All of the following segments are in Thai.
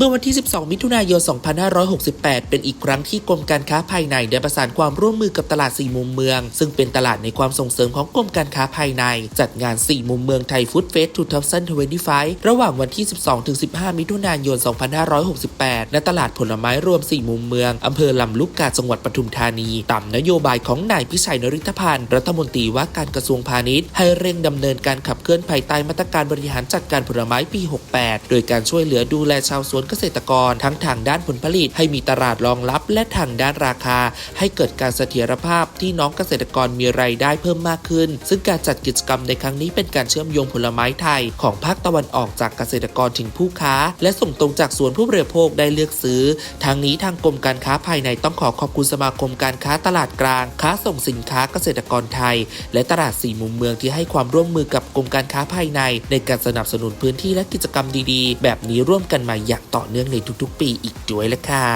เมื่อวันที่ 12 มิถุนายน 2568 เป็นอีกครั้งที่กรมการค้าภายในได้ประสานความร่วมมือกับตลาด4มุมเมือง ซึ่งเป็นตลาดในความส่งเสริมของกรมการค้าภายใน จัดงาน4มุมเมืองไทยฟู้ดเฟส2025 ระหว่างวันที่ 12-15 มิถุนายน 2568 ณ ตลาดผลไม้รวม 4 มุมเมือง อำเภอลำลูกกาจังหวัดปทุมธานี ตามนโยบายของนายพิชัยนริธพันธ์ รัฐมนตรีว่าการกระทรวงพาณิชย์ ให้เร่งดำเนินการขับเคลื่อนภายใต้มาตรการบริหารจัดการผลไม้ปี 68 โดยการช่วยเหลือดูแลชาวสวนเกษตรกรทั้งทางด้านผลผลิตให้มีตลาดรองรับ และทางด้านราคา ให้เกิดการเสถียรภาพที่น้องเกษตรกรมีรายได้เพิ่มมากขึ้น ซึ่งการจัดกิจกรรมในครั้งนี้เป็นการเชื่อมโยงผลไม้ไทย ของภาคตะวันออกจากเกษตรกรถึงผู้ค้า และส่งตรงจากสวนผู้บริโภคได้เลือกซื้อ ทางนี้ทางกรมการค้าภายในต้องขอขอบคุณสมาคมการค้าตลาดกลาง ค้าส่งสินค้าเกษตรกรไทย และตลาดสี่มุมเมืองที่ให้ความร่วมมือกับกรมการค้าภายใน ในการสนับสนุนพื้นที่และกิจกรรมดีๆ แบบนี้ร่วมกันมาอย่างต่อเนื่องในทุกๆ ปีอีกด้วยละค่ะ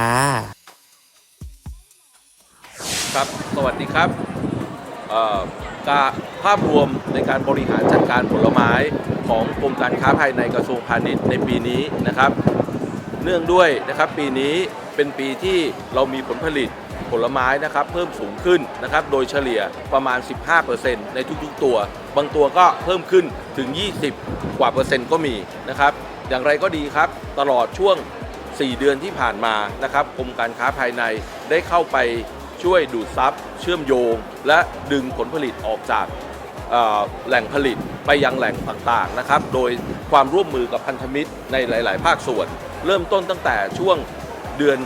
ครับ สวัสดีครับเอ่อการภาพรวมในการบริหารจัดการผลไม้ของกรมการค้าภายในกระทรวงพาณิชย์ในปีนี้นะครับ เนื่องด้วยนะครับปีนี้เป็นปีที่เรามีผลผลิต ผลไม้นะครับเพิ่มสูงขึ้นนะครับโดยเฉลี่ยประมาณ 15%ในทุกๆตัว บางตัวก็เพิ่มขึ้นถึง 20 กว่าเปอร์เซ็นต์ก็มีนะครับอย่างไรก็ดีครับ ตลอดช่วง 4 เดือนที่ผ่านมานะครับกรมการค้าภายในได้เข้าไปช่วยดูดซับเชื่อมโยง และดึงผลผลิตออกจากแหล่งผลิตไปยังแหล่งต่างๆนะครับ โดยความร่วมมือกับพันธมิตรในหลาย ๆ ภาคส่วน เริ่มต้นตั้งแต่ช่วงเดือน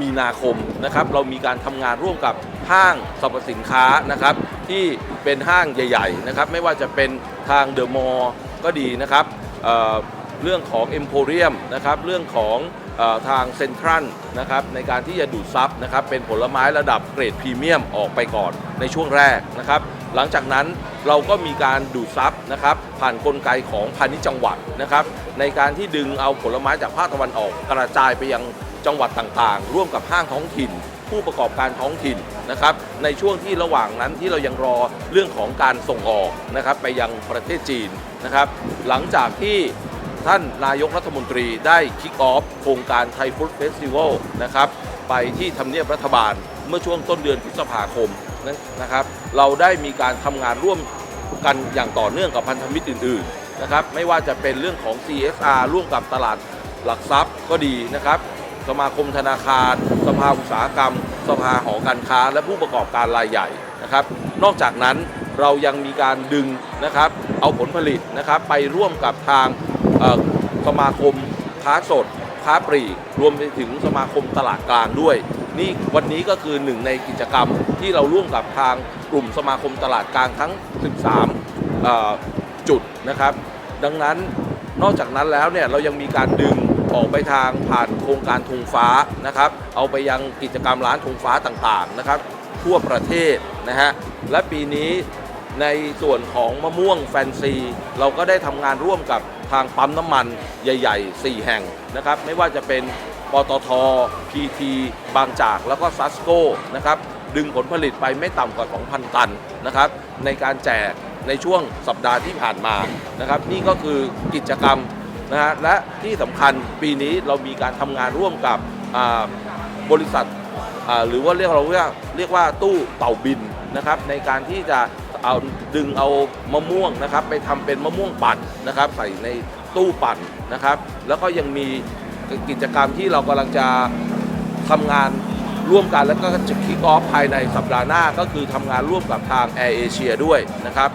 มีนาคมนะครับเรามีการทำงานร่วมกับห้างสรรพสินค้านะครับที่เป็นห้างใหญ่ๆนะครับไม่ว่าจะเป็นทางเดอะมอลล์ก็ดีนะครับเเรื่องของ e m p o r i u m นะครับเรื่องของอทางเซ็นทรัลนะครับในการที่จะดูดซับนะครับเป็นผลไม้ระดับเกรดพรีเมียมออกไปก่อนในช่วงแรกนะครับหลังจากนั้นเราก็มีการดูดซับนะครับผ่านนกลไกของพาณิชย์จังหวัดนะครับในการที่ดึงเอาผลไม้จากภาคตะวันออกกระจายไปยัง จังหวัดต่างๆ ร่วมกับห้างท้องถิ่น ผู้ประกอบการท้องถิ่นนะครับในช่วงที่ระหว่างนั้นที่เรายังรอเรื่องของการส่งออกนะครับไปยังประเทศจีนนะครับหลังจากที่ท่านนายกรัฐมนตรีได้คิกออฟโครงการไทยฟู้ดเฟสติวัลนะครับไปที่ทำเนียบรัฐบาลเมื่อช่วงต้นเดือนพฤษภาคมนั้นนะครับเราได้มีการทำงานร่วมกันอย่างต่อเนื่องกับพันธมิตรอื่น ๆนะครับ ไม่ว่าจะเป็นเรื่องของ CSR ร่วมกับตลาดหลักทรัพย์ก็ดีนะครับ สมาคมธนาคาร สภาอุตสาหกรรม สภาหอการค้า และผู้ประกอบการรายใหญ่นะครับ นอกจากนั้นเรายังมีการดึงนะครับ เอาผลผลิตนะครับ ไปร่วมกับทางสมาคมค้าสด ค้าปลีกรวมไปถึงสมาคมตลาดกลางด้วย นี่วันนี้ก็คือหนึ่งในกิจกรรมที่เราร่วมกับทางกลุ่มสมาคมตลาดกลางทั้ง 13จุดนะครับ ดังนั้นนอกจากนั้นแล้วเนี่ยเรายังมีการดึง ออกไปทางผ่านโครงการธงฟ้านะครับ เอาไปยังกิจกรรมร้านธงฟ้าต่างๆนะครับ ทั่วประเทศนะฮะและปีนี้ในส่วนของมะม่วงแฟนซี เราก็ได้ทำงานร่วมกับทางปั๊มน้ำมันใหญ่ ๆ 4 แห่งนะครับ ไม่ว่าจะเป็นปตท PT บางจากแล้วก็ซัสโกนะครับ ดึงผลผลิตไปไม่ต่ำกว่า 2,000 ตันนะครับ ในการแจกในช่วงสัปดาห์ที่ผ่านมานะครับ นี่ก็คือกิจกรรม นะฮะและที่สำคัญปีนี้เรามีการทำงานร่วมกับบริษัทหรือว่าเรียกเราเรียกเรียกว่าตู้เต่าบินนะครับในการที่จะเอาดึงเอามะม่วงนะครับไปทำเป็นมะม่วงปั่นนะครับ ใส่ในตู้ปั่นนะครับ แล้วก็ยังมีกิจกรรมที่เรากำลังจะทำงานร่วมกันแล้วก็จะคิกออฟภายในสัปดาห์หน้าก็คือทำงานร่วมกับทางแอร์เอเชียด้วยนะครับ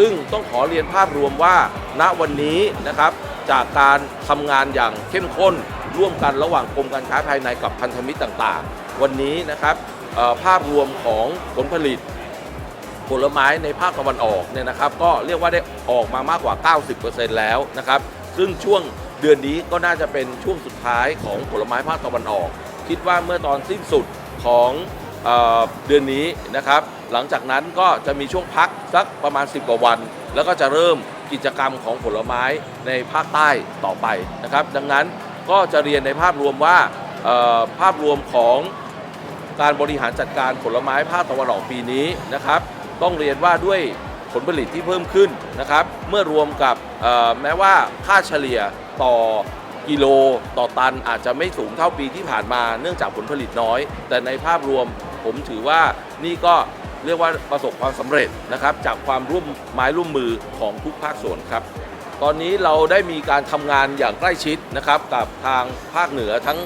ซึ่งต้องขอเรียนภาพรวมว่า ณวันนี้นะครับจากการทำงานอย่างเข้มข้น ร่วมกันระหว่างกรมการค้าภายในกับพันธมิตรต่างๆ วันนี้นะครับภาพรวมของผลผลิตผลไม้ในภาคตะวันออกเนี่ยนะครับ ก็เรียกว่าได้ออกมามากกว่า 90%แล้วนะครับ ซึ่งช่วงเดือนนี้ก็น่าจะเป็นช่วงสุดท้ายของผลไม้ภาคตะวันออก คิดว่าเมื่อตอนสิ้นสุดของ เดือนนี้นะครับ หลังจากนั้นก็จะมีช่วงพักสักประมาณ 10 กว่าวัน แล้วก็จะเริ่มกิจกรรมของผลไม้ในภาคใต้ต่อไปนะครับ ดังนั้นก็จะเรียนในภาพรวมว่าภาพรวมของการบริหารจัดการผลไม้ภาคตะวันออกปีนี้นะครับ ต้องเรียนว่าด้วยผลผลิตที่เพิ่มขึ้นนะครับ เมื่อรวมกับแม้ว่าค่าเฉลี่ยต่อกิโลต่อตันอาจจะไม่สูงเท่าปีที่ผ่านมาเนื่องจากผลผลิตน้อย แต่ในภาพรวม ผมถือว่านี่ก็เรียกว่าประสบความสำเร็จนะครับ จากความร่วมไม้ร่วมมือของทุกภาคส่วนครับ ตอนนี้เราได้มีการทำงานอย่างใกล้ชิดนะครับ กับทางภาคเหนือทั้ง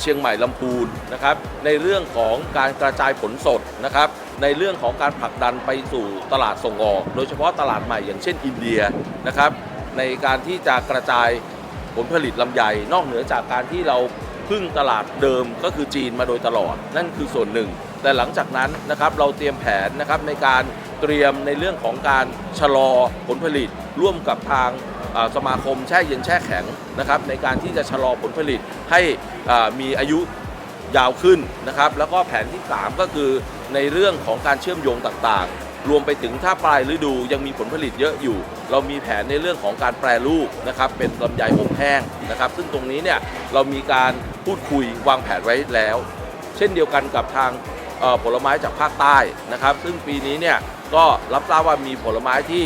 เชียงใหม่ลำพูนนะครับ ในเรื่องของการกระจายผลสดนะครับ ในเรื่องของการผลักดันไปสู่ตลาดส่งออก โดยเฉพาะตลาดใหม่อย่างเช่นอินเดียนะครับ ในการที่จะกระจายผลผลิตลำไยนอกเหนือจากการที่เราพึ่งตลาดเดิมก็คือจีนมาโดยตลอด นั่นคือส่วนหนึ่ง แต่หลังจากนั้นนะครับเราเตรียมแผนนะครับในการเตรียมในเรื่องของการชะลอผลผลิต ร่วมกับทางสมาคมแช่เย็นแช่แข็งนะครับในการที่จะชะลอผลผลิตให้มีอายุยาวขึ้นนะครับแล้วก็แผนที่ 3 ก็คือในเรื่องของการเชื่อมโยงต่างๆ รวมไปถึงถ้าปลายฤดูยังมีผลผลิตเยอะอยู่ เรามีแผนในเรื่องของการแปรรูปนะครับเป็นลำไยอบแห้งนะครับซึ่งตรงนี้เนี่ยเรามีการพูดคุยวางแผนไว้แล้ว เช่นเดียวกันกับทาง ผลไม้จากภาคใต้นะครับ ซึ่งปีนี้เนี่ยก็รับทราบว่ามีผลไม้ที่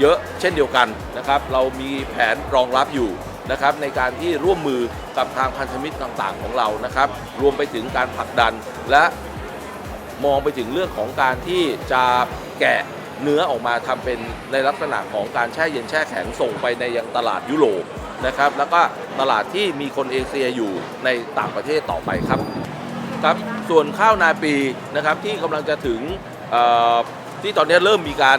เยอะเช่นเดียวกันนะครับ เรามีแผนรองรับอยู่นะครับในการที่ร่วมมือกับทางพันธมิตรต่างๆ ของเรานะครับ รวมไปถึงการผลักดันและมองไปถึงเรื่องของการที่จะแกะเนื้อออกมาทำเป็นในลักษณะของการแช่เย็นแช่แข็งส่งไปในยังตลาดยุโรปนะครับ แล้วก็ตลาดที่มีคนเอเชียอยู่ในต่างประเทศต่อไปครับ ครับ ส่วนข้าวนาปีนะครับที่กำลังจะถึงที่ตอนนี้เริ่มมีการ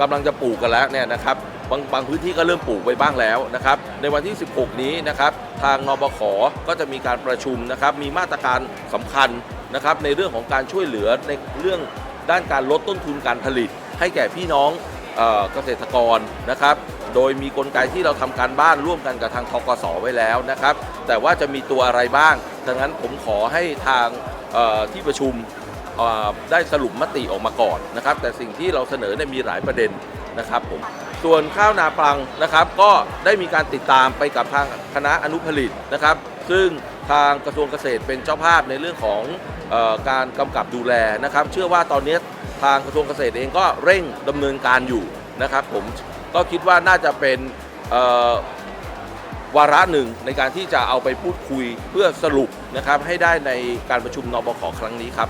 กำลังจะปลูกกันแล้วเนี่ยนะครับบางบางพื้นที่ก็เริ่มปลูกไปบ้างแล้วนะครับ ในวันที่ 16 นี้นะครับทางนบขก็จะมีการประชุมนะครับมีมาตรการสำคัญนะครับในเรื่องของการช่วยเหลือในเรื่องด้านการลดต้นทุนการผลิต ให้แก่พี่น้องเกษตรกรนะครับ โดยมีกลไกที่เราทำการบ้านร่วมกันกับทางทกสไว้แล้วนะครับ แต่ว่าจะมีตัวอะไรบ้าง ดังนั้นผมขอให้ทางที่ประชุมได้สรุปมติออกมาก่อนนะครับ แต่สิ่งที่เราเสนอเนี่ยมีหลายประเด็นนะครับผมส่วนข้าวนาปลังนะครับ ก็ได้มีการติดตามไปกับทางคณะอนุผลิตนะครับ ซึ่งทางกระทรวงเกษตรเป็นเจ้าภาพในเรื่องของออการกำกับดูแลนะครับ เชื่อว่าตอนนี้ทางกระทรวงเกษตรเองก็เร่งดำเนินการอยู่นะครับ ผมก็คิดว่าน่าจะเป็น วาระหนึ่งในการที่จะเอาไปพูดคุยเพื่อสรุปนะครับให้ได้ในการประชุมนบขครั้งนี้ครับ